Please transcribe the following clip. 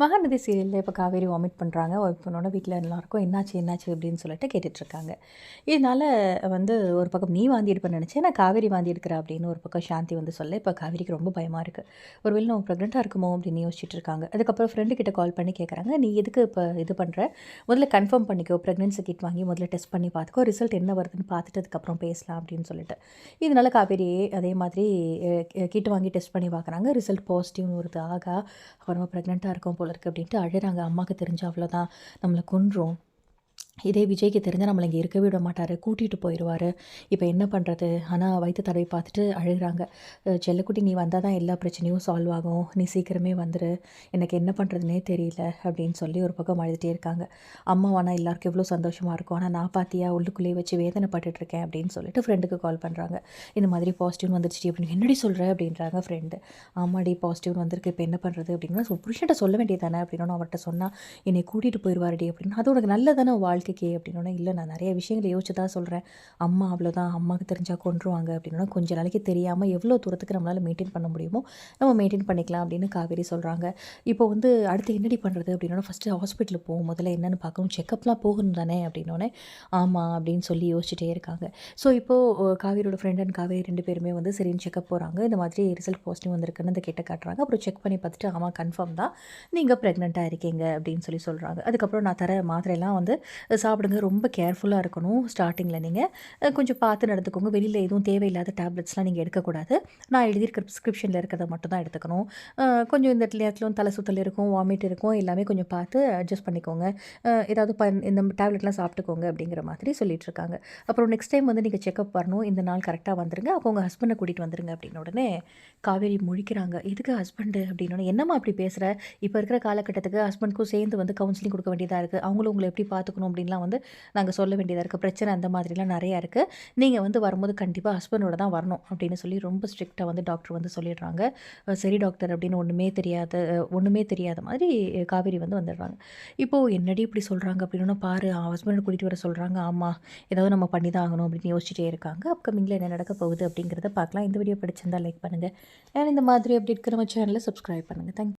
மகாநதி சீரியலில் இப்போ காவேரி வாமிட் பண்ணுறாங்க வாமிட் பண்ணோட வீட்டில் எல்லாருக்கும் என்னாச்சு என்னாச்சு அப்படின்னு சொல்லிட்டு கேட்டுட்ருக்காங்க. இதனால் வந்து ஒரு பக்கம் நீ வாந்தி எடுப்பேன்னு நினச்சேன். நான் காவேரி வாந்தி எடுக்கிற அப்படின்னு ஒரு பக்கம் சாந்தி வந்து சொல்ல இப்போ காவேரிக்கு ரொம்ப பயமாக இருக்குது ஒரு வேளை நம்ம ப்ரெக்னெண்ட்டாக இருக்குமோ அப்படின்னு யோசிச்சுட்டு இருக்காங்க அதுக்கப்புறம் ஃப்ரெண்டு கிட்ட கால் பண்ணி கேட்குறாங்க நீ எதுக்கு இப்போ இது பண்ணுற முதல்ல கன்ஃபார்ம் பண்ணிக்கோ. ப்ரெக்னென்சி கிட் வாங்கி முதல்ல டெஸ்ட் பண்ணி பார்த்துக்கோ ரிசல்ட் என்ன வருதுன்னு பார்த்துட்டு அதுக்கப்புறம் பேசலாம் அப்படின்னு சொல்லிட்டு. இதனால் காவேரி அதே மாதிரி கிட் வாங்கி டெஸ்ட் பண்ணி பார்க்குறாங்க ரிசல்ட் பாசிட்டிவ்னு வருது. ஆகா அப்புறமா ப்ரெக்னெண்ட்டாக இருக்கும் போல இருக்குது அப்படின்ட்டு அழுறாங்க. அம்மாவுக்கு தெரிஞ்ச அவ்வளோதான் நம்மளை கொன்றும். இதே விஜய்க்கு தெரிஞ்சால் நம்மளை இங்கே இருக்கவே விட மாட்டார் கூட்டிகிட்டு போயிடுவார் இப்போ என்ன பண்ணுறது ஆனால் வயிற்று தடவை பார்த்துட்டு அழுகிறாங்க. செல்லக்குட்டி நீ வந்தால் தான் எல்லா பிரச்சனையும் சால்வ் ஆகும். நீ சீக்கிரமே வந்துடு எனக்கு என்ன பண்ணுறதுனே தெரியல அப்படின்னு சொல்லி ஒரு பக்கம் அழுதுகிட்டே இருக்காங்க. அம்மா ஆனால் எல்லாருக்கும் எவ்வளோ சந்தோஷமாக இருக்கும். ஆனால் நான் பார்த்தியா உள்ளுக்குள்ளேயே வச்சு வேதனை பட்டுட்ருக்கேன் அப்படின்னு சொல்லிட்டு ஃப்ரெண்டுக்கு கால் பண்ணுறாங்க இந்த மாதிரி பாசிட்டிவ் வந்துருச்சு அப்படின்னு என்னடி சொல்கிற அப்படின்றாங்க ஃப்ரெண்டு ஆமாடி பாசிட்டிவ் வந்திருக்கு. இப்போ என்ன பண்ணுறது அப்படின்னா புருஷன்ட்ட சொல்ல வேண்டியதானே அப்படின்னு அவர்கிட்ட சொன்னால் என்னை கூட்டிகிட்டு போயிடுவாருடி அப்படின்னு. அது உனக்கு நல்லதானே வாழ்க்கை வாழ்க்கைக்கு அப்படின்னா இல்லை நான் நிறைய விஷயங்களை யோசிச்சு தான் சொல்கிறேன் அம்மா அவ்வளோதான் அம்மாவுக்கு தெரிஞ்சால் கொண்டுருவாங்க அப்படின்னா கொஞ்சம் நாளைக்கு தெரியாமல் எவ்வளோ தூரத்துக்கு நம்மளால் மெயின்டைன் பண்ண முடியுமோ நம்ம மெயின்டைன் பண்ணிக்கலாம் அப்படின்னு காவேரி சொல்கிறாங்க இப்போ வந்து அடுத்து என்னடி பண்ணுறது அப்படின்னா ஃபஸ்ட்டு ஹாஸ்பிட்டல் போகும் முதல்ல என்னென்னு பார்க்கணும். செக்கப்லாம் போகணும் தானே அப்படின்னோடனே ஆமாம் அப்படின்னு சொல்லி யோசிச்சுட்டே இருக்காங்க. ஸோ இப்போது காவேரியோட ஃப்ரெண்ட் அண்ட் காவேரி ரெண்டு பேருமே வந்து சரின்னு செக்கப் போகிறாங்க இந்த மாதிரி ரிசல்ட் பாசிட்டிவ் வந்திருக்குன்னு அந்த கிட்ட காட்டுறாங்க. அப்புறம் செக் பண்ணி பார்த்துட்டு ஆமாம் கன்ஃபார்ம் தான். நீங்கள் ப்ரெக்னெண்ட்டாக இருக்கீங்க அப்படின்னு சொல்லி சொல்கிறாங்க அதுக்கப்புறம் நான் தர மாத்திரையெல்லாம் வந்து சாப்பிடுங்க. ரொம்ப கேர்ஃபுல்லாக இருக்கணும். ஸ்டார்டிங்கில் நீங்கள் கொஞ்சம் பார்த்து நடந்துக்கோங்க. வெளியில் எதுவும் தேவையில்லாத டேப்லெட்ஸ்லாம் நீங்கள் எடுக்கக்கூடாது. நான் எழுதியிருக்க ப்ரிஸ்கிரிப்ஷனில் இருக்கிறத மட்டும் தான் எடுத்துக்கணும். கொஞ்சம் இந்த நேரத்தில் தலை சுத்தல் இருக்கும் வாமிட் இருக்கும் எல்லாமே கொஞ்சம் பார்த்து அட்ஜஸ்ட் பண்ணிக்கோங்க. ஏதாவது ப இந்த டேப்லெட்லாம் சாப்பிட்டுக்கோங்க அப்படிங்கிற மாதிரி சொல்லிட்டு இருக்காங்க. அப்புறம் நெக்ஸ்ட் டைம் வந்து நீங்கள் செக்அப் வரணும். இந்த நாள் கரெக்டாக வந்துருங்க. அப்போ உங்கள் ஹஸ்பண்டை கூட்டிகிட்டு வந்துருங்க அப்படின்னு உடனே காவேரி முழிக்கிறாங்க. எதுக்கு ஹஸ்பண்டு அப்படின்னு என்னம்மா அப்படி பேசுகிற இப்போ இருக்கிற காலகட்டத்துக்கு ஹஸ்பண்ட்க்கும் சேர்ந்து வந்து கவுன்சிலிங் கொடுக்க வேண்டியதாக இருக்குது அவங்களும் உங்களை எப்படி பார்த்துக்கணும்? அப்படின்னு அப்படின்லாம் வந்து நாங்கள் சொல்ல வேண்டியதாக இருக்குது பிரச்சனை அந்த மாதிரிலாம் நிறையா இருக்குது நீங்கள் வந்து வரும்போது கண்டிப்பாக ஹஸ்பண்டோட தான் வரணும் அப்படின்னு சொல்லி ரொம்ப ஸ்ட்ரிக்டாக வந்து டாக்டர் வந்து சொல்லிடுறாங்க. சரி டாக்டர் அப்படின்னு ஒன்றுமே தெரியாத ஒன்றுமே தெரியாத மாதிரி காவேரி வந்து வந்துடுறாங்க. இப்போது என்னடி இப்படி சொல்கிறாங்க அப்படின்னா பாரு ஹஸ்பண்டை கூட்டிகிட்டு வர சொல்கிறாங்க ஆமாம் ஏதாவது நம்ம பண்ணி தான் ஆகணும் அப்படின்னு யோசிச்சுட்டே இருக்காங்க. அப்கமிங்கில் என்ன நடக்க போகுது அப்படிங்கிறத பார்க்கலாம். இந்த வீடியோ படிச்சிருந்தால் லைக் பண்ணுங்கள் அண்ட் இந்த மாதிரி அப்படி இருக்கிற நம்ம சேனலில் சப்ஸ்கிரைப் பண்ணுங்கள் தேங்க்